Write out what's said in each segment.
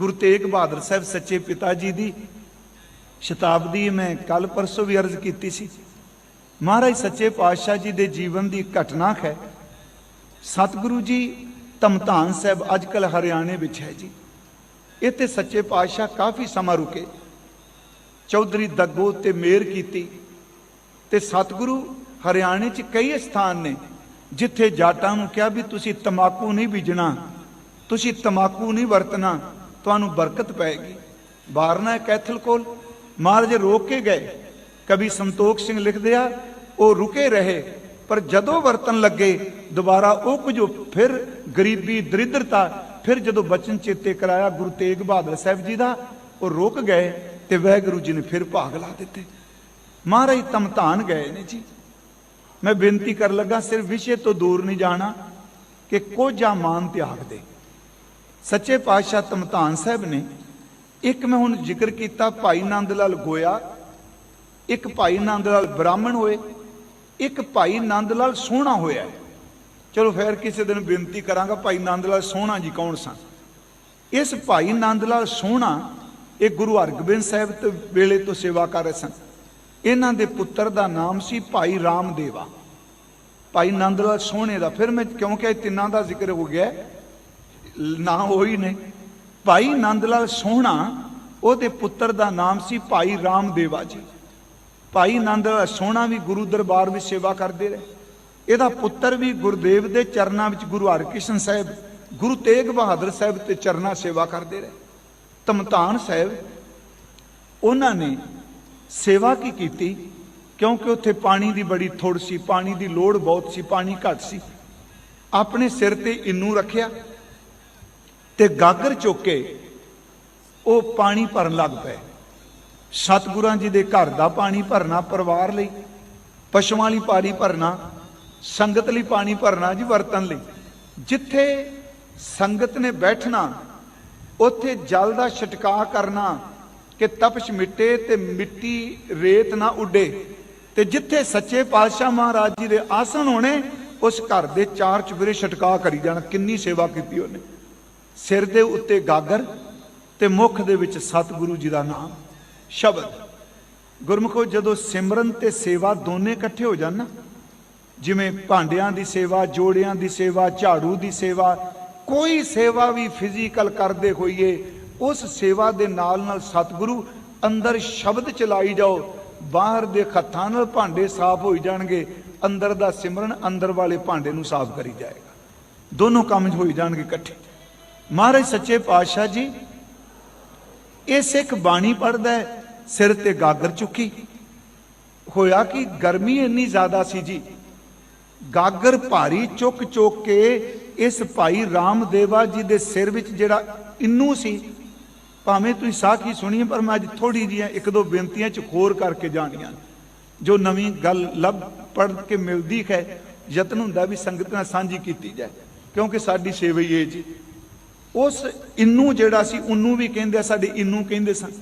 ਗੁਰੂ ਤੇਗ ਬਹਾਦਰ ਸਾਹਿਬ ਸੱਚੇ ਪਿਤਾ ਜੀ ਦੀ ਸ਼ਤਾਬਦੀ ਮੈਂ ਕੱਲ ਪਰਸੋਂ ਵੀ ਅਰਜ਼ ਕੀਤੀ ਸੀ। ਮਹਾਰਾਜ ਸੱਚੇ ਪਾਤਸ਼ਾਹ ਜੀ ਦੇ ਜੀਵਨ ਦੀ ਘਟਨਾ ਹੈ। ਸਤਿਗੁਰੂ ਜੀ ਤਮਤਾਨ ਸਾਹਿਬ ਅੱਜਕੱਲ ਹਰਿਆਣੇ ਵਿੱਚ ਹੈ ਜੀ। ਇੱਥੇ ਸੱਚੇ ਪਾਤਸ਼ਾਹ ਕਾਫੀ ਸਮਾਂ ਰੁਕੇ। ਚੌਧਰੀ ਦੱਗੋ ਤੇ ਮੇਰ ਕੀਤੀ ਤੇ ਸਤਿਗੁਰੂ ਹਰਿਆਣੇ 'ਚ ਕਈ ਸਥਾਨ ਨੇ ਜਿੱਥੇ ਜਾਟਾਂ ਨੂੰ ਕਿਹਾ ਵੀ ਤੁਸੀਂ ਤਮਾਕੂ ਨਹੀਂ ਬੀਜਣਾ, ਤੁਸੀਂ ਤਮਾਕੂ ਨਹੀਂ ਵਰਤਣਾ ਤੁਹਾਨੂੰ ਬਰਕਤ ਪਏਗੀ। ਬਾਰਨਾ ਕੈਥਲ ਕੋਲ। ਮਹਾਰਾਜ ਰੋਕ ਕੇ ਗਏ। ਕਵੀ ਸੰਤੋਖ ਸਿੰਘ ਲਿਖਦੇ ਆ, ਉਹ ਰੁਕੇ ਰਹੇ, ਪਰ ਜਦੋਂ ਵਰਤਨ ਲੱਗੇ, ਦੁਬਾਰਾ ਉਹ ਕੁਝ ਫਿਰ ਗਰੀਬੀ, ਦਰਿਦਰਤਾ, ਫਿਰ ਜਦੋਂ ਬਚਨ ਚੇਤੇ ਕਰਾਇਆ ਗੁਰੂ ਤੇਗ ਬਹਾਦਰ ਸਾਹਿਬ ਜੀ ਦਾ, ਉਹ ਰੁਕ ਗਏ ਤੇ ਵਾਹਿਗੁਰੂ ਜੀ ਨੇ ਫਿਰ ਭਾਗ ਲਾ ਦਿੱਤੇ। ਮਹਾਰਾਜ ਤਮਤਾਨ ਗਏ ਨੇ ਜੀ। ਮੈਂ ਬੇਨਤੀ ਕਰ ਲੱਗਾ, ਸਿਰਫ ਵਿਸ਼ੇ ਤੋਂ ਦੂਰ ਨਹੀਂ ਜਾਣਾ ਕਿ ਕੋਝਾ ਮਾਨ ਤਿਆਗ ਦੇ। ਸੱਚੇ ਪਾਤਸ਼ਾਹ ਤਮਤਾਨ ਸਾਹਿਬ ਨੇ ਇੱਕ ਮੈਂ ਹੁਣ ਜ਼ਿਕਰ ਕੀਤਾ, ਭਾਈ ਨੰਦ ਲਾਲ ਗੋਇਆ, ਇੱਕ ਭਾਈ ਨੰਦ ਲਾਲ ਬ੍ਰਾਹਮਣ ਹੋਏ, ਇੱਕ ਭਾਈ ਨੰਦ ਲਾਲ ਸੋਹਣਾ ਹੋਇਆ ਚਲੋ ਫਿਰ ਕਿਸੇ ਦਿਨ ਬੇਨਤੀ ਕਰਾਂਗਾ, ਭਾਈ ਨੰਦ ਲਾਲ ਸੋਹਣਾ ਜੀ ਕੌਣ ਸਨ? ਇਸ ਭਾਈ ਨੰਦ ਲਾਲ ਸੋਹਣਾ, ਇਹ ਗੁਰੂ ਹਰਗੋਬਿੰਦ ਸਾਹਿਬ ਤੇ ਵੇਲੇ ਤੋਂ ਸੇਵਾ ਕਰ ਰਹੇ ਸਨ। ਇਹਨਾਂ ਦੇ ਪੁੱਤਰ ਦਾ ਨਾਮ ਸੀ ਭਾਈ ਰਾਮਦੇਵਾ। ਭਾਈ ਨੰਦ ਲਾਲ ਸੋਹਣੇ ਦਾ, ਫਿਰ ਮੈਂ ਕਿਉਂਕਿ ਇਹ ਤਿੰਨਾਂ ਦਾ ਜ਼ਿਕਰ ਹੋ ਗਿਆ ਨਾਂ ਉਹੀ ਨੇ। ਭਾਈ ਨੰਦ ਲਾਲ ਸੋਹਣਾ, ਉਹਦੇ ਪੁੱਤਰ ਦਾ ਨਾਮ ਸੀ ਭਾਈ ਰਾਮਦੇਵਾ ਜੀ। ਭਾਈ ਨੰਦ ਲਾਲ ਸੋਹਣਾ ਵੀ ਗੁਰੂ ਦਰਬਾਰ ਵਿੱਚ ਸੇਵਾ ਕਰਦੇ ਰਹੇ। ਇਹਦਾ ਪੁੱਤਰ ਵੀ ਗੁਰਦੇਵ ਦੇ ਚਰਨਾਂ ਵਿੱਚ ਗੁਰੂ ਹਰਕ੍ਰਿਸ਼ਨ ਸਾਹਿਬ, ਗੁਰੂ ਤੇਗ ਬਹਾਦਰ ਸਾਹਿਬ ਤੇ ਚਰਨਾਂ ਸੇਵਾ ਕਰਦੇ ਰਹੇ। ਤਮਤਾਨ ਸਾਹਿਬ, ਉਹਨਾਂ ਨੇ ਸੇਵਾ ਕੀ ਕੀਤੀ? ਕਿਉਂਕਿ ਉੱਥੇ ਪਾਣੀ ਦੀ ਬੜੀ ਥੋੜ ਸੀ, ਪਾਣੀ ਦੀ ਲੋੜ ਬਹੁਤ ਸੀ, ਪਾਣੀ ਘੱਟ ਸੀ। ਆਪਣੇ ਸਿਰ ਤੇ ਇੰਨੂ ਰੱਖਿਆ। ਤੇ ਗਾਗਰ ਚੁੱਕ ਕੇ ਉਹ ਪਾਣੀ ਭਰਨ ਲੱਗ ਪਏ। ਸਤਿਗੁਰਾਂ ਜੀ ਦੇ ਘਰ ਦਾ ਪਾਣੀ ਭਰਨਾ, ਪਰਿਵਾਰ ਲਈ, ਪਸ਼ੂਆਂ ਲਈ ਪਾਣੀ ਭਰਨਾ, ਸੰਗਤ ਲਈ ਪਾਣੀ ਭਰਨਾ ਜੀ, ਵਰਤਨ ਲਈ। ਜਿੱਥੇ ਸੰਗਤ ਨੇ ਬੈਠਣਾ, ਉੱਥੇ ਜਲ ਦਾ ਛਟਕਾ ਕਰਨਾ ਕਿ ਤਪਸ਼ ਮਿੱਟੇ ਤੇ ਮਿੱਟੀ ਰੇਤ ਨਾ ਉੱਡੇ। ਤੇ ਜਿੱਥੇ ਸੱਚੇ ਪਾਤਸ਼ਾਹ ਮਹਾਰਾਜ ਜੀ ਦੇ ਆਸਣ ਹੋਣੇ, ਉਸ ਘਰ ਦੇ ਚਾਰ ਚੁਫੇਰੇ ਛਟਕਾ ਕਰੀ ਜਾਣਾ। ਕਿੰਨੀ ਸੇਵਾ ਕੀਤੀ ਉਹਨੇ। ਸਿਰ ਦੇ ਉੱਤੇ ਗਾਗਰ ਤੇ ਮੁਖ ਦੇ ਵਿੱਚ ਸਤਿਗੁਰੂ ਜੀ ਦਾ ਨਾਮ। ਸ਼ਬਦ। ਗੁਰਮੁਖੋ, ਜਦੋਂ ਸਿਮਰਨ ਤੇ ਸੇਵਾ ਦੋਨੇ ਇਕੱਠੇ ਹੋ ਜਾਣ ਨਾ, ਜਿਵੇਂ ਭਾਂਡਿਆਂ ਦੀ ਸੇਵਾ, ਜੋੜਿਆਂ ਦੀ ਸੇਵਾ, ਝਾੜੂ ਦੀ ਸੇਵਾ, ਕੋਈ ਸੇਵਾ ਵੀ ਫਿਜ਼ੀਕਲ ਕਰਦੇ ਹੋਈਏ, ਉਸ ਸੇਵਾ ਦੇ ਨਾਲ ਨਾਲ ਸਤਿਗੁਰੂ ਅੰਦਰ ਸ਼ਬਦ ਚਲਾਈ ਜਾਓ, ਬਾਹਰ ਦੇ ਹੱਥਾਂ ਨਾਲ ਭਾਂਡੇ ਸਾਫ਼ ਹੋਈ ਜਾਣਗੇ, ਅੰਦਰ ਦਾ ਸਿਮਰਨ ਅੰਦਰ ਵਾਲੇ ਭਾਂਡੇ ਨੂੰ ਸਾਫ਼ ਕਰੀ ਜਾਏਗਾ। ਦੋਨੋਂ ਕੰਮ ਹੋਈ ਜਾਣਗੇ ਇਕੱਠੇ। ਮਹਾਰਾਜ ਸੱਚੇ ਪਾਤਸ਼ਾਹ ਜੀ, ਇਹ ਸਿੱਖ ਬਾਣੀ ਪੜਦਾ ਹੈ, ਸਿਰ ਤੇ ਗਾਗਰ ਚੁੱਕੀ। ਹੋਇਆ ਕਿ, ਗਰਮੀ ਇੰਨੀ ਜ਼ਿਆਦਾ ਸੀ ਜੀ, ਗਾਗਰ ਭਾਰੀ ਚੁੱਕ ਚੁੱਕ ਕੇ ਇਸ ਭਾਈ ਰਾਮਦੇਵਾ ਜੀ ਦੇ ਸਿਰ ਵਿੱਚ ਜਿਹੜਾ ਇੰਨੂ ਸੀ, ਭਾਵੇਂ ਤੁਸੀਂ ਸਾਖੀ ਸੁਣੀ ਪਰ ਮੈਂ ਅੱਜ ਥੋੜੀ ਜੀਆਂ ਇੱਕ ਦੋ ਬੇਨਤੀਆਂ ਚ ਖੋਰ ਕਰਕੇ ਜਾਣੀਆਂ ਜੋ ਨਵੀਂ ਗੱਲ ਲੱਭ ਪੜ ਕੇ ਮਿਲਦੀ ਹੈ, ਯਤਨ ਹੁੰਦਾ ਵੀ ਸੰਗਤ ਨਾਲ ਸਾਂਝੀ ਕੀਤੀ ਜਾਏ, ਕਿਉਂਕਿ ਸਾਡੀ ਸੇਵਾ ਹੀ ਇਹ ਜੀ। ਉਸ ਇਨੂੰ ਜਿਹੜਾ ਸੀ, ਉਹਨੂੰ ਵੀ ਕਹਿੰਦੇ ਆ, ਸਾਡੇ ਇੰਨੂ ਕਹਿੰਦੇ ਸਨ।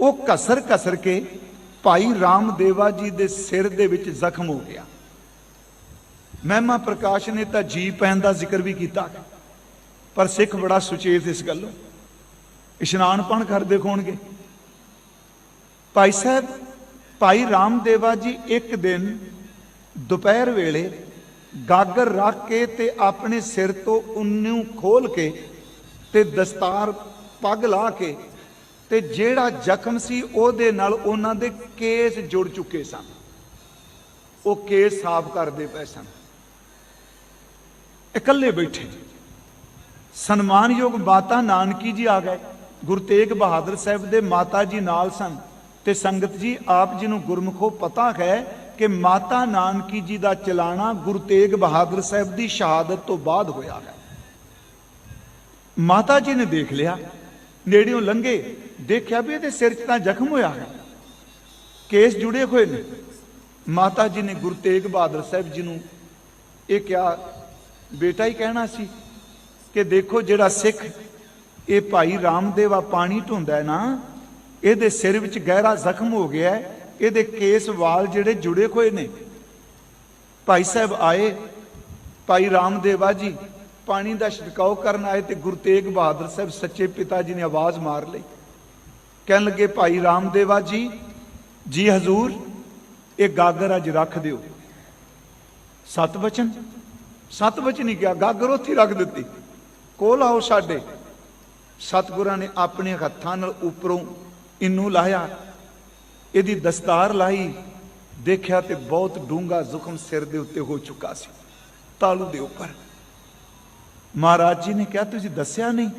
ਉਹ ਕਸਰ ਕਸਰ ਕੇ ਭਾਈ ਰਾਮਦੇਵਾ ਜੀ ਦੇ ਸਿਰ ਦੇ ਵਿੱਚ ਜ਼ਖਮ ਹੋ ਗਿਆ। ਮਹਿਮਾ ਪ੍ਰਕਾਸ਼ ਨੇ ਤਾਂ ਜੀ ਪੈਣ ਦਾ ਜ਼ਿਕਰ ਵੀ ਕੀਤਾ। ਪਰ ਸਿੱਖ ਬੜਾ ਸੁਚੇਤ ਇਸ ਗੱਲੋਂ। ਇਸ਼ਨਾਨ ਪਣ ਕਰਦੇ ਹੋਣਗੇ ਭਾਈ ਸਾਹਿਬ, ਭਾਈ ਰਾਮਦੇਵਾ ਜੀ ਇੱਕ ਦਿਨ ਦੁਪਹਿਰ ਵੇਲੇ ਗਾਗਰ ਰੱਖ ਕੇ ਤੇ ਆਪਣੇ ਸਿਰ ਤੋਂ ਉਹਨੂੰ ਖੋਲ ਕੇ ਤੇ ਦਸਤਾਰ ਪੱਗ ਲਾ ਕੇ ਤੇ ਜਿਹੜਾ ਜ਼ਖਮ ਸੀ ਉਹਦੇ ਨਾਲ ਉਹਨਾਂ ਦੇ ਕੇਸ ਜੁੜ ਚੁੱਕੇ ਸਨ। ਉਹ ਕੇਸ ਸਾਫ਼ ਕਰਦੇ ਪਏ ਸਨ। ਇਕੱਲੇ ਬੈਠੇ। ਸਨਮਾਨਯੋਗ ਮਾਤਾ ਨਾਨਕੀ ਜੀ ਆ ਗਏ। ਗੁਰੂ ਤੇਗ ਬਹਾਦਰ ਸਾਹਿਬ ਦੇ ਮਾਤਾ ਜੀ ਨਾਲ ਸਨ ਤੇ ਸੰਗਤ ਜੀ, ਆਪ ਜੀ ਨੂੰ ਗੁਰਮੁਖੋ ਪਤਾ ਹੈ ਕਿ ਮਾਤਾ ਨਾਨਕੀ ਜੀ ਦਾ ਚਲਾਣਾ ਗੁਰੂ ਤੇਗ ਬਹਾਦਰ ਸਾਹਿਬ ਦੀ ਸ਼ਹਾਦਤ ਤੋਂ ਬਾਅਦ ਹੋਇਆ ਹੈ। ਮਾਤਾ ਜੀ ਨੇ ਦੇਖ ਲਿਆ, ਨੇੜਿਓਂ ਲੰਘੇ, ਦੇਖਿਆ ਵੀ ਇਹਦੇ ਸਿਰ 'ਚ ਤਾਂ ਜ਼ਖਮ ਹੋਇਆ ਹੈ। ਕੇਸ ਜੁੜੇ ਹੋਏ ਨੇ। ਮਾਤਾ ਜੀ ਨੇ ਗੁਰੂ ਤੇਗ ਬਹਾਦਰ ਸਾਹਿਬ ਜੀ ਨੂੰ ਇਹ ਕਿਹਾ, ਬੇਟਾ ਹੀ ਕਹਿਣਾ ਸੀ ਕਿ ਦੇਖੋ ਜਿਹੜਾ ਸਿੱਖ ਇਹ ਭਾਈ ਰਾਮਦੇਵਾ ਪਾਣੀ ਢੋਂਦਾ ਹੈ ਨਾ, ਇਹਦੇ ਸਿਰ ਵਿੱਚ ਗਹਿਰਾ ਜ਼ਖਮ ਹੋ ਗਿਆ ਇਹਦੇ ਕੇਸ ਵਾਲ ਜਿਹੜੇ ਜੁੜੇ ਹੋਏ ਨੇ। ਭਾਈ ਸਾਹਿਬ ਆਏ, ਭਾਈ ਰਾਮਦੇਵਾ ਜੀ ਪਾਣੀ ਦਾ ਛਿੜਕਾਓ ਕਰਨ ਆਏ ਤੇ ਗੁਰੂ ਤੇਗ ਬਹਾਦਰ ਸਾਹਿਬ ਸੱਚੇ ਪਿਤਾ ਜੀ ਨੇ ਆਵਾਜ਼ ਮਾਰ ਲਈ। ਕਹਿਣ ਲੱਗੇ, ਭਾਈ ਰਾਮਦੇਵਾ ਜੀ ਜੀ ਹਜ਼ੂਰ, ਇਹ ਗਾਗਰ ਅੱਜ ਰੱਖ ਦਿਓ। ਸਤ ਬਚਨ ਸਤ ਬਚਨ ਹੀ ਕਿਹਾ ਗਾਗਰ ਉੱਥੇ ਰੱਖ ਦਿੱਤੀ। ਕੋਲ ਆਓ ਸਾਡੇ। ਸਤਿਗੁਰਾਂ ਨੇ ਆਪਣੇ ਹੱਥਾਂ ਨਾਲ ਉੱਪਰੋਂ ਇਹਨੂੰ ਲਾਇਆ ਇਹਦੀ ਦਸਤਾਰ ਲਾਈ ਦੇਖਿਆ ਤੇ ਬਹੁਤ ਡੂੰਗਾ ਜ਼ੁਖਮ ਸਿਰ ਦੇ ਉੱਤੇ ਹੋ ਚੁੱਕਾ ਸੀ। ਤਾਲੂ ਦੇ ਉੱਪਰ ਮਹਾਰਾਜ ਜੀ ਨੇ ਕਿਹਾ, ਤੁਸੀਂ ਦੱਸਿਆ ਨਹੀਂ?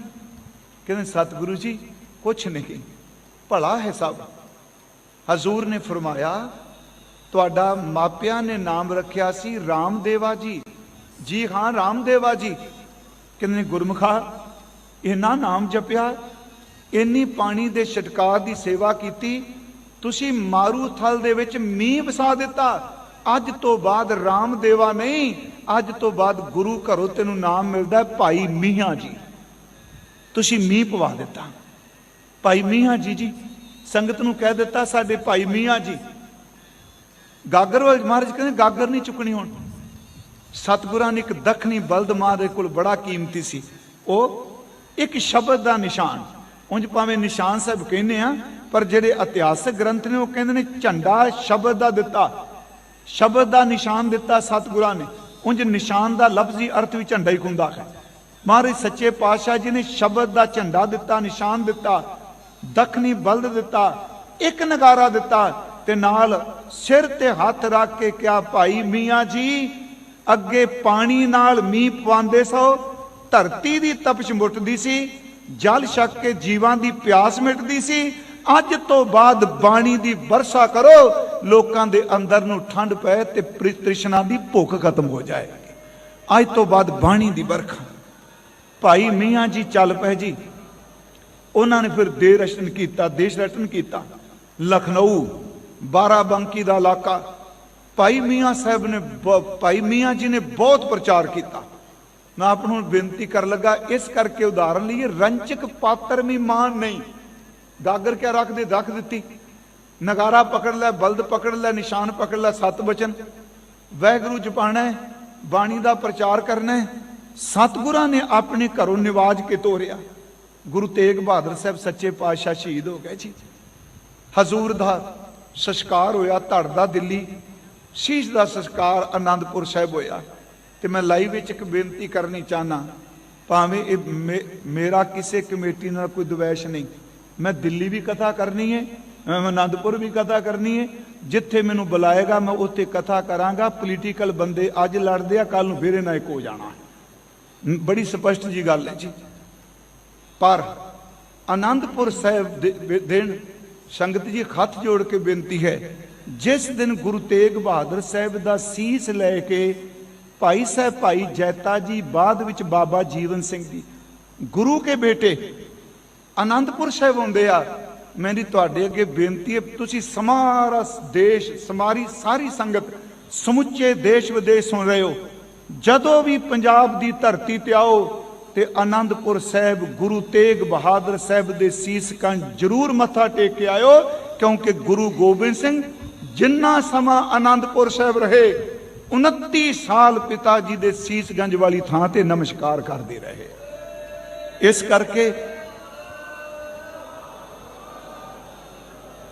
ਕਹਿੰਦੇ, ਸਤਿਗੁਰੂ ਜੀ, ਕੁਛ ਨਹੀਂ। ਭਲਾ ਹੈ ਸਭ। ਹਜ਼ੂਰ ਨੇ ਫਰਮਾਇਆ, ਤੁਹਾਡਾ ਮਾਪਿਆਂ ਨੇ ਨਾਮ ਰੱਖਿਆ ਸੀ ਰਾਮਦੇਵਾ ਜੀ। ਜੀ ਹਾਂ, ਰਾਮਦੇਵਾ ਜੀ। ਕਹਿੰਦੇ ਨੇ ਗੁਰਮੁਖਾ ਇਹਨਾਂ ਨਾਮ ਜਪਿਆ, ਇੰਨੀ ਪਾਣੀ ਦੇ ਛਟਕਾਰ ਦੀ ਸੇਵਾ ਕੀਤੀ, ਤੁਸੀਂ ਮਾਰੂ ਥਲ ਦੇ ਵਿੱਚ ਮੀਂਹ ਵਸਾ ਦਿੱਤਾ। ਅੱਜ ਤੋਂ ਬਾਅਦ ਰਾਮਦੇਵਾ ਨਹੀਂ ਅੱਜ ਤੋਂ ਬਾਅਦ ਗੁਰੂ ਘਰੋਂ ਤੈਨੂੰ ਨਾਮ ਮਿਲਦਾ ਭਾਈ ਮੀਆਂ ਜੀ। ਤੁਸੀਂ ਮੀਂਹ ਪਵਾ ਦਿੱਤਾ। ਭਾਈ ਮੀਆਂ ਜੀ ਜੀ, ਸੰਗਤ ਨੂੰ ਕਹਿ ਦਿੱਤਾ ਸਾਡੇ ਭਾਈ ਮੀਆਂ ਜੀ। ਗਾਗਰ ਮਹਾਰਾਜ ਕਹਿੰਦੇ, ਗਾਗਰ ਨਹੀਂ ਚੁੱਕਣੀ ਹੁਣ। ਸਤਿਗੁਰਾਂ ਨੇ ਇੱਕ ਦੱਖਣੀ ਬਲਦ ਮਾਂ ਦੇ ਕੋਲ ਬੜਾ ਕੀਮਤੀ ਸੀ। ਉਹ ਇੱਕ ਸ਼ਬਦ ਦਾ ਨਿਸ਼ਾਨ। ਉਂਝ ਭਾਵੇਂ ਨਿਸ਼ਾਨ ਸਾਹਿਬ ਕਹਿੰਦੇ ਆ, ਪਰ ਜਿਹੜੇ ਇਤਿਹਾਸਕ ਗ੍ਰੰਥ ਨੇ ਉਹ ਕਹਿੰਦੇ ਨੇ ਝੰਡਾ ਸ਼ਬਦ ਦਾ ਦਿੱਤਾ। ਸ਼ਬਦ ਦਾ ਨਿਸ਼ਾਨ ਦਿੱਤਾ ਸਤਿਗੁਰਾਂ ਨੇ। ਉਂਝ ਨਿਸ਼ਾਨ ਦਾ ਲਫ਼ਜ਼ੀ ਅਰਥ ਵੀ ਝੰਡਾ ਹੀ ਹੁੰਦਾ ਹੈ। ਮਹਾਰਾਜ ਸੱਚੇ ਪਾਤਸ਼ਾਹ ਜੀ ਨੇ ਸ਼ਬਦ ਦਾ ਝੰਡਾ ਦਿੱਤਾ, ਨਿਸ਼ਾਨ ਦਿੱਤਾ, ਦੱਖਣੀ ਬਲਦ ਦਿੱਤਾ, ਇੱਕ ਨਗਾਰਾ ਦਿੱਤਾ ਤੇ ਨਾਲ ਸਿਰ ਤੇ ਹੱਥ ਰੱਖ ਕੇ ਕਿਹਾ, ਭਾਈ ਮੀਆਂ ਜੀ, ਅੱਗੇ ਪਾਣੀ ਨਾਲ ਮੀਂਹ ਪਵਾਉਂਦੇ ਸੋ, ਧਰਤੀ ਦੀ ਤਪਸ਼ ਮੁੱਟਦੀ ਸੀ, ਜਲ ਛਕ ਕੇ ਜੀਵਾਂ ਦੀ ਪਿਆਸ ਮਿਟਦੀ ਸੀ, ਅੱਜ ਤੋਂ ਬਾਅਦ ਬਾਣੀ ਦੀ ਵਰਸ਼ਾ ਕਰੋ ਲੋਕਾਂ ਦੇ ਅੰਦਰ ਨੂੰ ਠੰਡ ਪਏ ਤੇ ਪ੍ਰਿ- ਤ੍ਰਿਸ਼ਨਾ ਦੀ ਭੁੱਖ ਖਤਮ ਹੋ ਜਾਏਗੀ ਅੱਜ ਤੋਂ ਬਾਅਦ ਬਾਣੀ ਦੀ ਬਰਖਾ ਭਾਈ ਮੀਆਂ ਜੀ ਚੱਲ ਪਏ ਜੀ। ਉਹਨਾਂ ਨੇ ਫਿਰ ਦੇ ਰਚਨ ਕੀਤਾ, ਦੇਸ਼ ਰਚਨ ਕੀਤਾ। ਲਖਨਊ, ਬਾਰਾਬੰਕੀ ਦਾ ਇਲਾਕਾ। ਭਾਈ ਮੀਆਂ ਸਾਹਿਬ ਨੇ ਬ- ਭਾਈ ਮੀਆਂ ਜੀ ਨੇ ਬਹੁਤ ਪ੍ਰਚਾਰ ਕੀਤਾ। ਮੈਂ ਆਪ ਨੂੰ ਬੇਨਤੀ ਕਰ ਲੱਗਾ, ਇਸ ਕਰਕੇ ਉਦਾਹਰਨ ਲਈ ਰੰਚਕ ਪਾਤਰ ਵੀ ਮਾਨ ਨਹੀਂ। ਦਾਗਰ ਕਿਆ ਰੱਖ ਦੇ ਰੱਖ ਦਿੱਤੀ। ਨਗਾਰਾ ਪਕੜ ਲੈ, ਬਲਦ ਪਕੜ ਲੈ, ਨਿਸ਼ਾਨ ਪਕੜ ਲੈ, ਸਤ ਬਚਨ। ਵੈਗਰੂ ਜਪਾਣਾ ਬਾਣੀ ਦਾ ਪ੍ਰਚਾਰ ਕਰਨਾ। ਹੈ ਸਤਿਗੁਰਾਂ ਨੇ ਆਪਣੇ ਘਰੋਂ ਨਿਵਾਜ ਕੇ ਤੋਰਿਆ। ਗੁਰੂ ਤੇਗ ਬਹਾਦਰ ਸਾਹਿਬ ਸੱਚੇ ਪਾਤਸ਼ਾਹ ਸ਼ਹੀਦ ਹੋ ਗਏ ਜੀ। ਹਜ਼ੂਰ ਦਾ ਸੰਸਕਾਰ ਹੋਇਆ ਧੜ ਦਾ ਦਿੱਲੀ। ਸ਼ੀਸ਼ ਦਾ ਸੰਸਕਾਰ ਆਨੰਦਪੁਰ ਸਾਹਿਬ ਹੋਇਆ। ਤੇ ਮੈਂ ਲਾਈਵ ਵਿੱਚ ਇੱਕ ਬੇਨਤੀ ਕਰਨੀ ਚਾਹਨਾ ਭਾਵੇਂ ਇਹ ਮੇ- ਮੇਰਾ ਕਿਸੇ ਕਮੇਟੀ ਨਾਲ ਕੋਈ ਦਵੈਸ਼ ਨਹੀਂ। ਮੈਂ ਦਿੱਲੀ ਵੀ ਕਥਾ ਕਰਨੀ ਹੈ ਆਨੰਦਪੁਰ ਵੀ ਕਥਾ ਕਰਨੀ ਹੈ ਜਿੱਥੇ ਮੈਨੂੰ ਬੁਲਾਏਗਾ, ਮੈਂ ਉੱਥੇ ਕਥਾ ਕਰਾਂਗਾ। ਪੋਲੀਟੀਕਲ ਬੰਦੇ ਅੱਜ ਲੜਦੇ ਆ ਕੱਲ ਨੂੰ ਫਿਰ ਇਹਨਾਂ ਇੱਕ ਹੋ ਜਾਣਾ। ਬੜੀ ਸਪਸ਼ਟ ਜੀ ਗੱਲ ਹੈ ਜੀ। ਪਰ ਆਨੰਦਪੁਰ ਸਾਹਿਬ ਦੇ ਦਿਨ ਸੰਗਤ ਜੀ ਹੱਥ ਜੋੜ ਕੇ ਬੇਨਤੀ ਹੈ, ਜਿਸ ਦਿਨ ਗੁਰੂ ਤੇਗ ਬਹਾਦਰ ਸਾਹਿਬ ਦਾ ਸੀਸ ਲੈ ਕੇ ਭਾਈ ਸਾਹਿਬ ਭਾਈ ਜੈਤਾ ਜੀ ਬਾਅਦ ਵਿੱਚ ਬਾਬਾ ਜੀਵਨ ਸਿੰਘ ਜੀ ਗੁਰੂ ਕੇ ਬੇਟੇ ਆਨੰਦਪੁਰ ਸਾਹਿਬ ਆਉਂਦੇ ਆ ਮੇਰੀ ਤੁਹਾਡੇ ਅੱਗੇ ਬੇਨਤੀ ਹੈ, ਤੁਸੀਂ ਸਮਾਰਾ ਦੇਸ਼, ਸਮਾਰੀ ਸਾਰੀ ਸੰਗਤ, ਸਮੁੱਚੇ ਦੇਸ਼ ਵਿਦੇਸ਼ ਸੁਣ ਰਹੇ ਹੋ। ਜਦੋਂ ਵੀ ਪੰਜਾਬ ਦੀ ਧਰਤੀ ਤੇ ਆਓ, ਤੇ ਆਨੰਦਪੁਰ ਸਾਹਿਬ, ਗੁਰੂ ਤੇਗ ਬਹਾਦਰ ਸਾਹਿਬ ਦੇ ਸੀਸ ਕੰਨ ਜ਼ਰੂਰ ਮੱਥਾ ਟੇਕ ਕੇ ਆਇਓ, ਕਿਉਂਕਿ ਗੁਰੂ ਗੋਬਿੰਦ ਸਿੰਘ ਜਿੰਨਾ ਸਮਾਂ ਆਨੰਦਪੁਰ ਸਾਹਿਬ ਰਹੇ 29 ਸਾਲ ਪਿਤਾ ਜੀ ਦੇ ਸੀਸਗੰਜ ਵਾਲੀ ਥਾਂ ਤੇ ਨਮਸਕਾਰ ਕਰਦੇ ਰਹੇ। ਇਸ ਕਰਕੇ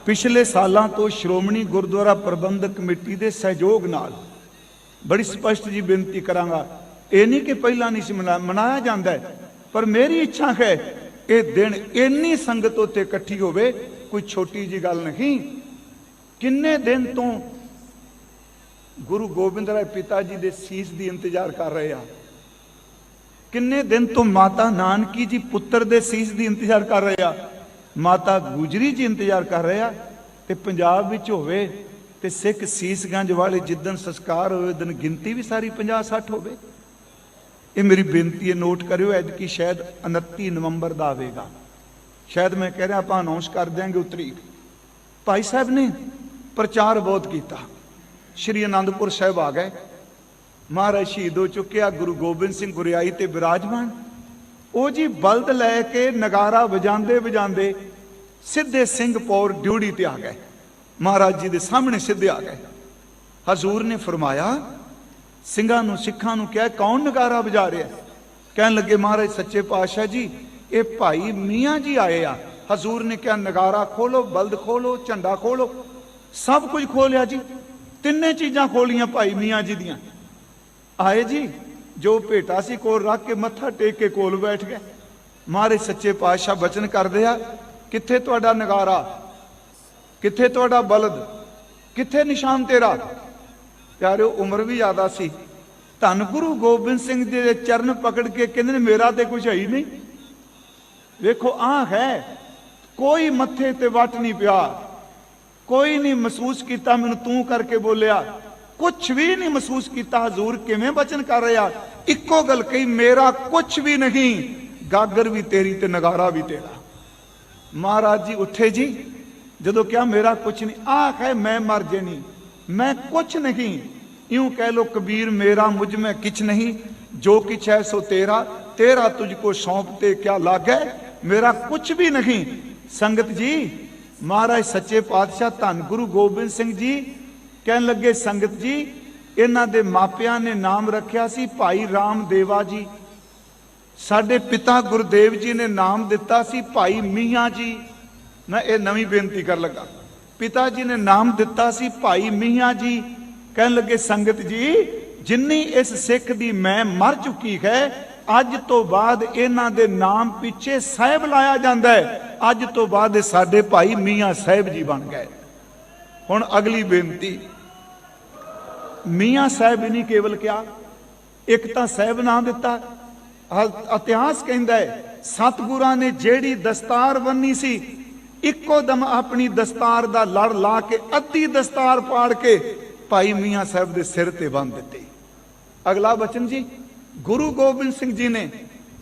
ਪਿਛਲੇ ਸਾਲਾਂ ਤੋਂ ਸ਼੍ਰੋਮਣੀ ਗੁਰਦੁਆਰਾ ਪ੍ਰਬੰਧਕ ਕਮੇਟੀ ਦੇ ਸਹਿਯੋਗ ਨਾਲ ਬੜੀ ਸਪਸ਼ਟ ਜੀ ਬੇਨਤੀ ਕਰਾਂਗਾ, ਇਹ ਨਹੀਂ ਕਿ ਪਹਿਲਾਂ ਨਹੀਂ ਸੀ ਮਨਾ- ਮਨਾਇਆ ਜਾਂਦਾ ਪਰ ਮੇਰੀ ਇੱਛਾ ਹੈ ਇਹ ਦਿਨ ਇੰਨੀ ਸੰਗਤ ਉੱਤੇ ਇਕੱਠੀ ਹੋਵੇ, ਕੋਈ ਛੋਟੀ ਜੀ ਗੱਲ ਨਹੀਂ। ਕਿੰਨੇ ਦਿਨ ਤੋਂ ਗੁਰੂ ਗੋਬਿੰਦ ਰਾਏ ਪਿਤਾ ਜੀ ਦੇ ਸੀਸ ਦੀ ਇੰਤਜ਼ਾਰ ਕਰ ਰਹੇ ਆ? ਕਿੰਨੇ ਦਿਨ ਤੋਂ ਮਾਤਾ ਨਾਨਕੀ ਜੀ ਪੁੱਤਰ ਦੇ ਸੀਸ ਦੀ ਇੰਤਜ਼ਾਰ ਕਰ ਰਹੇ ਆ? ਮਾਤਾ ਗੁਜਰੀ ਜੀ ਇੰਤਜ਼ਾਰ ਕਰ ਰਹੇ ਆ ਤੇ ਪੰਜਾਬ ਵਿੱਚ ਹੋਵੇ ਤੇ ਸਿੱਖ ਸੀਸਗੰਜ ਵਾਲੇ ਜਿੱਦਨ ਸੰਸਕਾਰ ਹੋਵੇ ਦਿਨ ਗਿਣਤੀ ਵੀ ਸਾਰੀ 50 60 ਹੋਵੇ। ਇਹ ਮੇਰੀ ਬੇਨਤੀ ਹੈ, ਨੋਟ ਕਰਿਓ ਐਤਕੀ ਸ਼ਾਇਦ 29 ਨਵੰਬਰ ਦਾ ਆਵੇਗਾ। ਸ਼ਾਇਦ ਮੈਂ ਕਹਿ ਰਿਹਾ, ਆਪਾਂ ਅਨਾਉਂਸ ਕਰ ਦਿਆਂਗੇ ਉਹ ਤਰੀਕ। ਭਾਈ ਸਾਹਿਬ ਨੇ ਪ੍ਰਚਾਰ ਬਹੁਤ ਕੀਤਾ। ਸ਼੍ਰੀ ਅਨੰਦਪੁਰ ਸਾਹਿਬ ਆ ਗਏ। ਮਹਾਰਾਜ ਸ਼ਹੀਦ ਹੋ ਚੁੱਕਿਆ ਗੁਰੂ ਗੋਬਿੰਦ ਸਿੰਘ ਗੁਰਿਆਈ ਤੇ ਬਿਰਾਜਮਾਨ। ਉਹ ਜੀ ਬਲਦ ਲੈ ਕੇ ਨਗਾਰਾ ਵਜਾਉਂਦੇ ਵਜਾਉਂਦੇ ਸਿੱਧੇ ਸਿੰਘਪੁਰ ਡਿਊੜੀ ਤੇ ਆ ਗਏ। ਮਹਾਰਾਜ ਜੀ ਦੇ ਸਾਹਮਣੇ ਸਿੱਧੇ ਆ ਗਏ। ਹਜ਼ੂਰ ਨੇ ਫਰਮਾਇਆ, ਸਿੰਘਾਂ ਨੂੰ, ਸਿੱਖਾਂ ਨੂੰ ਕਿਹਾ, ਕੌਣ ਨਗਾਰਾ ਵਜਾ ਰਿਹਾ ਕਹਿਣ ਲੱਗੇ, ਮਹਾਰਾਜ ਸੱਚੇ ਪਾਤਸ਼ਾਹ ਜੀ, ਇਹ ਭਾਈ ਮੀਆਂ ਜੀ ਆਏ ਆ। ਹਜ਼ੂਰ ਨੇ ਕਿਹਾ, ਨਗਾਰਾ ਖੋਲੋ, ਬਲਦ ਖੋਲੋ, ਝੰਡਾ ਖੋਲੋ। ਸਭ ਕੁਝ ਖੋਲਿਆ ਜੀ। ਤਿੰਨੇ ਚੀਜ਼ਾਂ ਖੋਲੀਆਂ ਭਾਈ ਮੀਆਂ ਜੀ ਦੀਆਂ। ਆਏ ਜੀ ਜੋ ਭੇਟਾ ਸੀ ਕੋਲ ਰੱਖ ਕੇ ਮੱਥਾ ਟੇਕ ਕੇ ਕੋਲ ਬੈਠ ਗਏ ਮਹਾਰਾਜ ਸੱਚੇ ਪਾਤਸ਼ਾਹ ਬਚਨ ਕਰਦੇ ਆ, ਕਿੱਥੇ ਤੁਹਾਡਾ ਨਗਾਰਾ? ਕਿੱਥੇ ਤੁਹਾਡਾ ਬਲਦ? ਕਿੱਥੇ ਨਿਸ਼ਾਨ ਤੇਰਾ? ਪਿਆਰਿਓ, ਉਮਰ ਵੀ ਜ਼ਿਆਦਾ ਸੀ। ਧੰਨ ਗੁਰੂ ਗੋਬਿੰਦ ਸਿੰਘ ਜੀ ਦੇ ਚਰਨ ਪਕੜ ਕੇ ਕਹਿੰਦੇ ਨੇ, ਮੇਰਾ ਤੇ ਕੁਝ ਹੈ ਹੀ ਨਹੀਂ। ਵੇਖੋ ਆ ਹੈ। ਕੋਈ ਮੱਥੇ ਤੇ ਵੱਟ ਨਹੀਂ ਪਿਆ। ਕੋਈ ਨਹੀਂ ਮਹਿਸੂਸ ਕੀਤਾ, ਮੈਨੂੰ ਤੂੰ ਕਰਕੇ ਬੋਲਿਆ। ਕੁਝ ਵੀ ਨਹੀਂ ਮਹਿਸੂਸ ਕੀਤਾ ਹਜ਼ੂਰ ਕਿਵੇਂ ਬਚਨ ਕਰ ਰਿਹਾ ਇੱਕੋ ਗੱਲ ਕਹੀ ਮੇਰਾ ਕੁਝ ਵੀ ਨਹੀਂ ਗਾਗਰ ਵੀ ਤੇਰੀ ਤੇ ਨਗਾਰਾ ਵੀ ਤੇਰਾ ਮਹਾਰਾਜ ਜੀ ਉੱਠੇ ਜੀ ਜਦੋਂ ਕਿਹਾ ਮੇਰਾ ਕੁਝ ਨਹੀਂ ਆਖ ਹੈ ਮੈਂ ਮਰ ਜਣੀ ਮੈਂ ਕੁਝ ਨਹੀਂ ਇਉਂ ਕਹਿ ਲੋ ਕਬੀਰ ਮੇਰਾ ਮੁਝ ਮੈਂ ਕਿਛ ਨਹੀਂ ਜੋ ਕਿਛ ਹੈ ਸੋ ਤੇਰਾ ਤੇਰਾ ਤੁਝ ਕੋ ਸੌਂਪ ਤੇ ਕਿਆ ਲਾਗੈ ਮੇਰਾ ਕੁਝ ਵੀ ਨਹੀਂ ਸੰਗਤ ਜੀ ਮਹਾਰਾਜ ਸੱਚੇ ਪਾਤਸ਼ਾਹ ਧੰਨ ਗੁਰੂ ਗੋਬਿੰਦ ਸਿੰਘ ਜੀ ਕਹਿਣ ਲੱਗੇ, ਸੰਗਤ ਜੀ, ਇਹਨਾਂ ਦੇ ਮਾਪਿਆਂ ਨੇ ਨਾਮ ਰੱਖਿਆ ਸੀ, ਭਾਈ ਰਾਮਦੇਵਾ ਜੀ। ਸਾਡੇ ਪਿਤਾ ਗੁਰਦੇਵ ਜੀ ਨੇ ਨਾਮ ਦਿੱਤਾ ਸੀ, ਭਾਈ ਮੀਆਂ ਜੀ। ਮੈਂ ਇਹ ਨਵੀਂ ਬੇਨਤੀ ਕਰ ਲੱਗਾ। ਪਿਤਾ ਜੀ ਨੇ ਨਾਮ ਦਿੱਤਾ ਸੀ, ਭਾਈ ਮੀਆਂ ਜੀ। ਕਹਿਣ ਲੱਗੇ, ਸੰਗਤ ਜੀ, ਜਿੰਨੀ ਇਸ ਸਿੱਖ ਦੀ ਮੈਂ ਮਰ ਚੁੱਕੀ ਹੈ, ਅੱਜ ਤੋਂ ਬਾਅਦ ਇਹਨਾਂ ਦੇ ਨਾਮ ਪਿੱਛੇ ਸਾਹਿਬ ਲਾਇਆ ਜਾਂਦਾ ਹੈ। ਅੱਜ ਤੋਂ ਬਾਅਦ ਸਾਡੇ ਭਾਈ ਮੀਆਂ ਸਾਹਿਬ ਜੀ ਬਣ ਗਏ। ਹੁਣ ਅਗਲੀ ਬੇਨਤੀ ਮੀਆਂ ਸਾਹਿਬ ਨਹੀਂ ਕੇਵਲ ਕਿਹਾ, ਇੱਕ ਤਾਂ ਸਾਹਿਬ ਨਾਮ ਦਿੱਤਾ। ਇਤਿਹਾਸ ਕਹਿੰਦਾ ਹੈ, ਸਤਿਗੁਰਾਂ ਨੇ ਜਿਹੜੀ ਦਸਤਾਰ ਬੰਨੀ ਸੀ, ਇੱਕੋ ਦਮ ਆਪਣੀ ਦਸਤਾਰ ਦਾ ਲੜ ਲਾ ਕੇ ਅੱਧੀ ਦਸਤਾਰ ਪਾੜ ਕੇ ਭਾਈ ਮੀਆਂ ਸਾਹਿਬ ਦੇ ਸਿਰ ਤੇ ਬੰਨ ਦਿੱਤੀ। ਅਗਲਾ ਬਚਨ ਜੀ, ਗੁਰੂ ਗੋਬਿੰਦ ਸਿੰਘ ਜੀ ਨੇ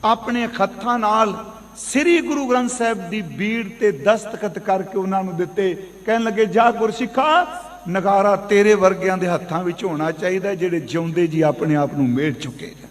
ਆਪਣੇ ਹੱਥਾਂ ਨਾਲ ਸ੍ਰੀ ਗੁਰੂ ਗ੍ਰੰਥ ਸਾਹਿਬ ਦੀ ਬੀੜ ਤੇ ਦਸਤਖਤ ਕਰਕੇ ਉਹਨਾਂ ਨੂੰ ਦਿੱਤੇ। ਕਹਿਣ ਲੱਗੇ, ਜਾ ਗੁਰਸਿੱਖਾ ਨਗਾਰਾ ਤੇਰੇ ਵਰਗਿਆਂ ਦੇ ਹੱਥਾਂ ਵਿੱਚ ਹੋਣਾ ਚਾਹੀਦਾ ਜਿਹੜੇ ਜਿਉਂਦੇ ਜੀ ਆਪਣੇ ਆਪ ਨੂੰ ਮੇੜ ਚੁੱਕੇ ਨੇ